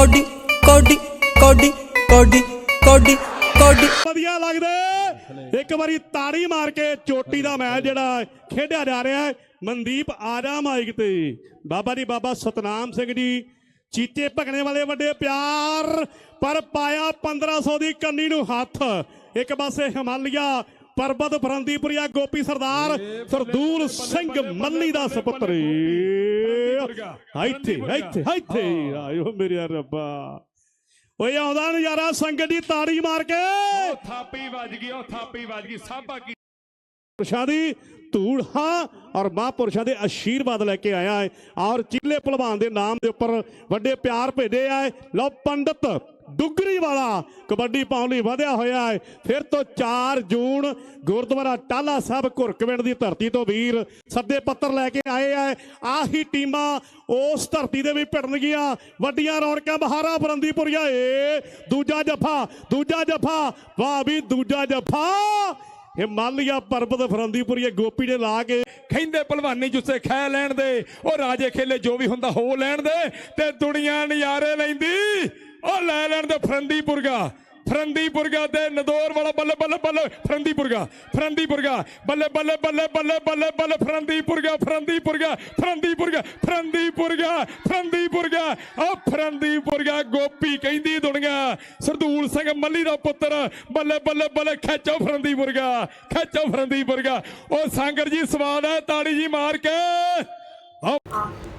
Cody ਕੋਡੀ ਕੋਡੀ ਕੋਡੀ ਕੋਡੀ ਕੋਡੀ। ਵਧੀਆ ਲੱਗਦਾ ਇੱਕ ਵਾਰੀ ਤਾੜੀ ਮਾਰ ਕੇ ਚੋਟੀ ਦਾ ਮੈਚ ਜਿਹੜਾ ਖੇਡਿਆ ਜਾ ਰਿਹਾ ਹੈ, ਮਨਦੀਪ ਆਜਾ ਮਾਈਕ ਤੇ। ਬਾਬਾ ਜੀ, ਬਾਬਾ ਸਤਨਾਮ ਸਿੰਘ ਜੀ ਚੀਤੇ ਭਗਣੇ ਵਾਲੇ ਵੱਡੇ ਪਿਆਰ, ਪਰ ਪਾਇਆ 1500 ਦੀ ਕੰਨੀ ਨੂੰ ਹੱਥ। ਇੱਕ ਪਾਸੇ ਹਿਮਾਲਿਆ ਪਰਬਤ ਫਰੰਦੀਪੁਰੀਆ ਗੋਪੀ ਸਰਦਾਰ ਸਰਦੂਲ ਸਿੰਘ ਮੱਲੀ ਦਾ ਸੁਪੁੱਤਰ ਇੱਥੇ ਇੱਥੇ ਇੱਥੇ ਆਇਓ ਮੇਰੇ ਰੱਬਾ। ਓਏ ਆਉਂਦਾ ਨਜ਼ਾਰਾ ਸੰਗਤ ਦੀ ਤਾੜੀ ਮਾਰ ਕੇ। ਉਹ ਥਾਪੀ ਵੱਜ ਗਈ ਉਹ ਥਾਪੀ ਵੱਜ ਗਈ ਸਾਬਾ ਕੀ ਪੁਰਸ਼ਾਂ ਦੀ ਧੂੜ, ਹਾਂ, ਔਰ ਮਹਾਂਪੁਰਸ਼ਾਂ ਦੇ ਆਸ਼ੀਰਵਾਦ ਲੈ ਕੇ ਆਇਆ ਹੈ। ਔਰ ਚੀਲੇ ਭਲਵਾਨ ਦੇ ਨਾਮ ਦੇ ਉੱਪਰ ਵੱਡੇ ਪਿਆਰ ਭੇਜੇ ਆ ਲਓ, ਪੰਡਤ ਡੁਗਰੀ ਵਾਲਾ ਕਬੱਡੀ ਪਾਉਣ ਲਈ ਵਧਿਆ ਹੋਇਆ ਹੈ। ਫਿਰ ਤੋਂ 4 ਜੂਨ, ਗੁਰਦੁਆਰਾ ਟਾਲਾ ਸਾਹਿਬ ਘੁਰਕਵਿੰਡ ਦੀ ਧਰਤੀ ਤੋਂ ਵੀਰ ਸੱਦੇ ਪੱਤਰ ਲੈ ਕੇ ਆਏ ਆ ਆਹੀ ਟੀਮਾਂ ਉਸ ਧਰਤੀ ਦੇ ਵੀ ਭਿੜਨਗੀਆਂ। ਵੱਡੀਆਂ ਰੌਣਕਾਂ ਬਹਾਰਾ ਫਰੰਦੀਪੁਰੀਆ ਏ। ਦੂਜਾ ਜਫਾ ਦੂਜਾ ਜਫਾ, ਵਾਹ ਵੀ ਦੂਜਾ ਜਫਾ। ਹਿਮਾਲਿਆ ਪਰਬਤ ਫਰੰਦੀਪੁਰੀਏ ਗੋਪੀ ਨੇ ਲਾ ਕੇ ਕਹਿੰਦੇ ਭਲਵਾਨੀ ਜੁੱਸੇ ਖੈ ਲੈਣ ਦੇ, ਉਹ ਰਾਜੇ ਖੇਲੇ ਜੋ ਵੀ ਹੁੰਦਾ ਹੋ ਲੈਣ ਦੇ, ਤੇ ਦੁਨੀਆ ਨਜ਼ਾਰੇ ਲੈਂਦੀ, ਉਹ ਲੈ ਲੈਣ ਦੇ ਫਰੰਦੀਪੁਰਗਾ ਫਰੰਦੀਪੁਰਗਾ ਤੇ ਨਦੌਰ ਵਾਲਾ ਬੱਲੇ ਬੱਲੇ ਬੱਲੇ। ਫਰੰਦੀਪੁਰਗਾ ਫਰੰਦੀਪੁਰਗਾ। ਬੱਲੇ ਬੱਲੇ ਬੱਲੇ ਬੱਲੇ ਬੱਲੇ ਬੱਲੇ। ਫਰੰਦੀਪੁਰਗਾ ਫਰੰਦੀਪੁਰਗਾ ਫਰੰਦੀਪੁਰਗਾ ਫਰੰਦੀਪੁਰਗਾ ਫਰੰਦੀਪੁਰਗਾ। ਆ ਫਰੰਦੀਪੁਰਗਾ ਗੋਪੀ ਕਹਿੰਦੀ ਦੁਨੀਆ। ਸਰਦੂਲ ਸਿੰਘ ਮੱਲੀ ਦਾ ਪੁੱਤਰ। ਬੱਲੇ ਬੱਲੇ ਬੱਲੇ, ਖੇਚੋ ਫਰੰਦੀਪੁਰਗਾ ਖੇਚੋ ਫਰੰਦੀਪੁਰਗਾ। ਉਹ ਸਾਗਰ ਜੀ ਸਵਾਦ ਹੈ, ਤਾੜੀ ਜੀ ਮਾਰ ਕੇ। ਆਓ।